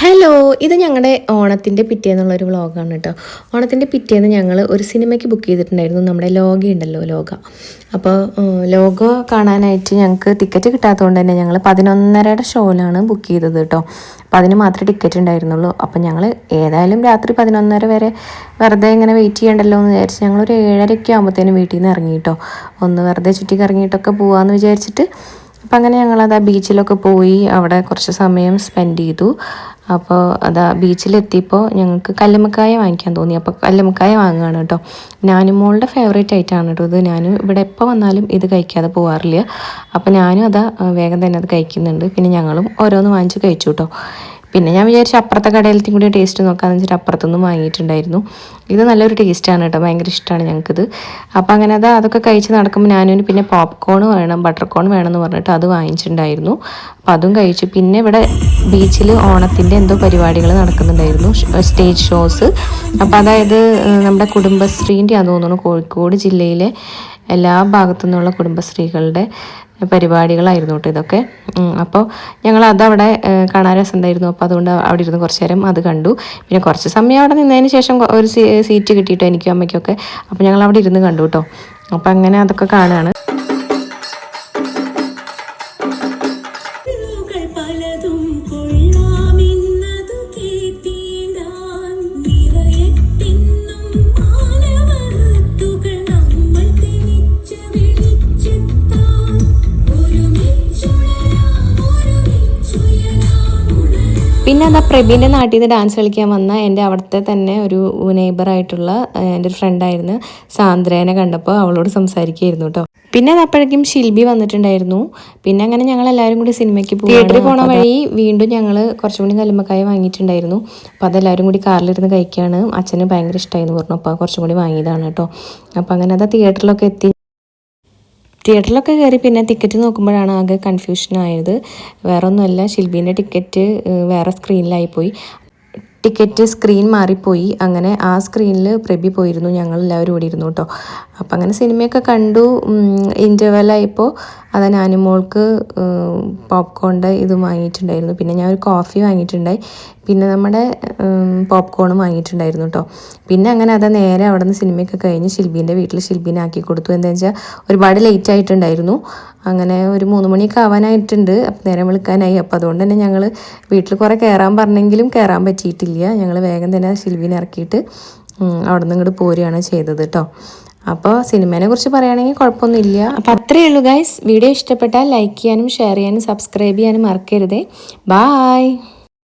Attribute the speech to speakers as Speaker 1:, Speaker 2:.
Speaker 1: Hello ഇത് ഞങ്ങളുടെ ഓണത്തിന്റെ പിറ്റേന്നുള്ളൊരു വ്ളോഗാണ് കേട്ടോ ഓണത്തിന്റെ പിറ്റേന്ന് ഞങ്ങൾ ഒരു സിനിമയ്ക്ക് ബുക്ക് ചെയ്തിട്ടുണ്ടായിരുന്നു. നമ്മുടെ ലോഗ ഉണ്ടല്ലോ ലോഗ അപ്പോൾ ലോഗോ കാണാനായിട്ട് ഞങ്ങൾക്ക് ടിക്കറ്റ് കിട്ടാത്തതുകൊണ്ട് തന്നെ ഞങ്ങൾ പതിനൊന്നരയുടെ ഷോയിലാണ് ബുക്ക് ചെയ്തത് കേട്ടോ അപ്പോൾ അതിന് മാത്രമേ ടിക്കറ്റ് ഉണ്ടായിരുന്നുള്ളൂ. അപ്പം ഞങ്ങൾ ഏതായാലും രാത്രി പതിനൊന്നര വരെ വെറുതെ ഇങ്ങനെ വെയിറ്റ് ചെയ്യണ്ടല്ലോ എന്ന് വിചാരിച്ച് ഞങ്ങളൊരു ഏഴരയ്ക്ക് ആകുമ്പോഴത്തേനും വീട്ടിൽ നിന്ന് ഇറങ്ങി കേട്ടോ ഒന്ന് വെറുതെ ചുറ്റി കറങ്ങിയിട്ടൊക്കെ പോകാമെന്ന് വിചാരിച്ചിട്ട് അപ്പം അങ്ങനെ ഞങ്ങളത് ആ ബീച്ചിലൊക്കെ പോയി അവിടെ കുറച്ച് സമയം സ്പെൻഡ് ചെയ്തു. അപ്പോൾ അതാ ബീച്ചിലെത്തിയപ്പോൾ ഞങ്ങൾക്ക് കല്ലുമ്മക്കായ വാങ്ങിക്കാൻ തോന്നി. അപ്പോൾ കല്ലുമ്മക്കായ വാങ്ങുകയാണ് കേട്ടോ ഞാനും മോളുടെ ഫേവറേറ്റ് ആയിട്ടാണ് കേട്ടോ ഇത്. ഞാനും ഇവിടെ എപ്പോൾ വന്നാലും ഇത് കഴിക്കാതെ പോകാറില്ല അപ്പോൾ ഞാനും അതാ വേഗം തന്നെ അത് കഴിക്കുന്നുണ്ട്. പിന്നെ ഞങ്ങളും ഓരോന്ന് വാങ്ങിച്ച് കഴിച്ചു കേട്ടോ പിന്നെ ഞാൻ വിചാരിച്ചു അപ്പുറത്തെ കടയിലത്തെയും കൂടി ടേസ്റ്റ് നോക്കാന്ന് വെച്ചിട്ട് അപ്പുറത്തുനിന്ന് വാങ്ങിയിട്ടുണ്ടായിരുന്നു. ഇത് നല്ലൊരു ടേസ്റ്റാണ് കേട്ടോ ഭയങ്കര ഇഷ്ടമാണ് ഞങ്ങൾക്കിത്. അപ്പോൾ അങ്ങനെ അത് അതൊക്കെ കഴിച്ച് നടക്കുമ്പോൾ ഞാനൊരു പിന്നെ പോപ്കോൺ വേണം ബട്ടർ കോൺ വേണം എന്ന് പറഞ്ഞിട്ട് അത് വാങ്ങിച്ചിട്ടുണ്ടായിരുന്നു. അപ്പോൾ അതും കഴിച്ചു. പിന്നെ ഇവിടെ ബീച്ചിൽ ഓണത്തിന്റെ എന്തോ പരിപാടികൾ നടക്കുന്നുണ്ടായിരുന്നു സ്റ്റേജ് ഷോസ് അപ്പോൾ അതായത് നമ്മുടെ കുടുംബശ്രീന്റെ അതോന്നാണ് തോന്നുന്നു കോഴിക്കോട് ജില്ലയിലെ എല്ലാ ഭാഗത്തു നിന്നുള്ള കുടുംബശ്രീകളുടെ പരിപാടികളായിരുന്നു കേട്ടോ ഇതൊക്കെ. അപ്പോൾ ഞങ്ങൾ അതവിടെ കാണാൻ രസമുണ്ടായിരുന്നു. അപ്പോൾ അതുകൊണ്ട് അവിടെ ഇരുന്ന് കുറച്ച് നേരം അത് കണ്ടു. പിന്നെ കുറച്ച് സമയം അവിടെ നിന്നതിന് ശേഷം ഒരു സീറ്റ് കിട്ടിയിട്ടോ എനിക്കും അമ്മയ്ക്കൊക്കെ. അപ്പോൾ ഞങ്ങൾ അവിടെ ഇരുന്ന് കണ്ടു കേട്ടോ. അപ്പോൾ അങ്ങനെ അതൊക്കെ കാണുകയാണ് പിന്നെ എന്താ പ്രബീന്റെ നാട്ടിൽ നിന്ന് ഡാൻസ് കളിക്കാൻ വന്ന എന്റെ അവിടുത്തെ തന്നെ ഒരു നെയ്ബറായിട്ടുള്ള എന്റെ ഒരു ഫ്രണ്ടായിരുന്നു സാന്ദ്രേനെ കണ്ടപ്പോൾ അവളോട് സംസാരിക്കുകയായിരുന്നു കേട്ടോ. പിന്നെ അത് അപ്പോഴേക്കും ഷിൽബി വന്നിട്ടുണ്ടായിരുന്നു. പിന്നെ അങ്ങനെ ഞങ്ങൾ എല്ലാവരും കൂടി സിനിമയ്ക്ക് പോകും തിയേറ്ററിൽ പോണ വഴി വീണ്ടും ഞങ്ങൾ കുറച്ചും കൂടി കല്ലുമ്മക്കായ വാങ്ങിയിട്ടുണ്ടായിരുന്നു. അപ്പോൾ അതെല്ലാവരും കൂടി കാറിലിരുന്ന് കഴിക്കുകയാണ്. അച്ഛന് ഭയങ്കര ഇഷ്ടമായിരുന്നു പറഞ്ഞു അപ്പോൾ കുറച്ചും കൂടി വാങ്ങിയതാണ് കേട്ടോ. അപ്പോൾ അങ്ങനെ അത് തിയേറ്ററിലൊക്കെ എത്തി. തിയേറ്ററിലൊക്കെ കയറി പിന്നെ ടിക്കറ്റ് നോക്കുമ്പോഴാണ് ആകെ കൺഫ്യൂഷൻ ആയത്. വേറെ ഒന്നുമല്ല ശില്പീന്റെ ടിക്കറ്റ് വേറെ സ്ക്രീനിലായി പോയി ടിക്കറ്റ് സ്ക്രീൻ മാറിപ്പോയി. അങ്ങനെ ആ സ്ക്രീനിൽ പ്രബി പോയിരുന്നു ഞങ്ങൾ എല്ലാവരും ഓടി ഇരുന്നു കേട്ടോ. അപ്പം അങ്ങനെ സിനിമയൊക്കെ കണ്ടു. ഇന്റർവെല്ലായപ്പോൾ അത് ഞാനുമോൾക്ക് പോപ്കോണിന്റെ ഇത് വാങ്ങിയിട്ടുണ്ടായിരുന്നു. പിന്നെ ഞാൻ ഒരു കോഫി വാങ്ങിയിട്ടുണ്ടായി. പിന്നെ നമ്മുടെ പോപ്കോണും വാങ്ങിയിട്ടുണ്ടായിരുന്നു കേട്ടോ പിന്നെ അങ്ങനെ അത് നേരെ അവിടെ നിന്ന് സിനിമയൊക്കെ കഴിഞ്ഞ് ശില്പീന്റെ വീട്ടിൽ ശില്പീനെ ആക്കി കൊടുത്തു. എന്താ വെച്ചാൽ ഒരുപാട് ലേറ്റ് ആയിട്ടുണ്ടായിരുന്നു. അങ്ങനെ ഒരു മൂന്ന് മണിയൊക്കെ ആവാനായിട്ടുണ്ട്. അപ്പം നേരം വിളിക്കാനായി. അപ്പം അതുകൊണ്ട് തന്നെ ഞങ്ങൾ വീട്ടിൽ കുറേ കയറാൻ പറഞ്ഞെങ്കിലും കയറാൻ പറ്റിയിട്ടില്ല. ഞങ്ങൾ വേഗം തന്നെ ശില്പീനെ ഇറക്കിയിട്ട് അവിടെ നിന്ന് ഇങ്ങോട്ട് പോരുകയാണ് ചെയ്തത് കേട്ടോ അപ്പോൾ സിനിമേനെ കുറിച്ച് പറയുകയാണെങ്കിൽ കുഴപ്പമൊന്നുമില്ല അപ്പോൾ അത്രയേ ഉള്ളൂ ഗൈസ് വീഡിയോ ഇഷ്ടപ്പെട്ടാൽ ലൈക്ക് ചെയ്യാനും ഷെയർ ചെയ്യാനും സബ്സ്ക്രൈബ് ചെയ്യാനും മറക്കരുതേ. ബായ്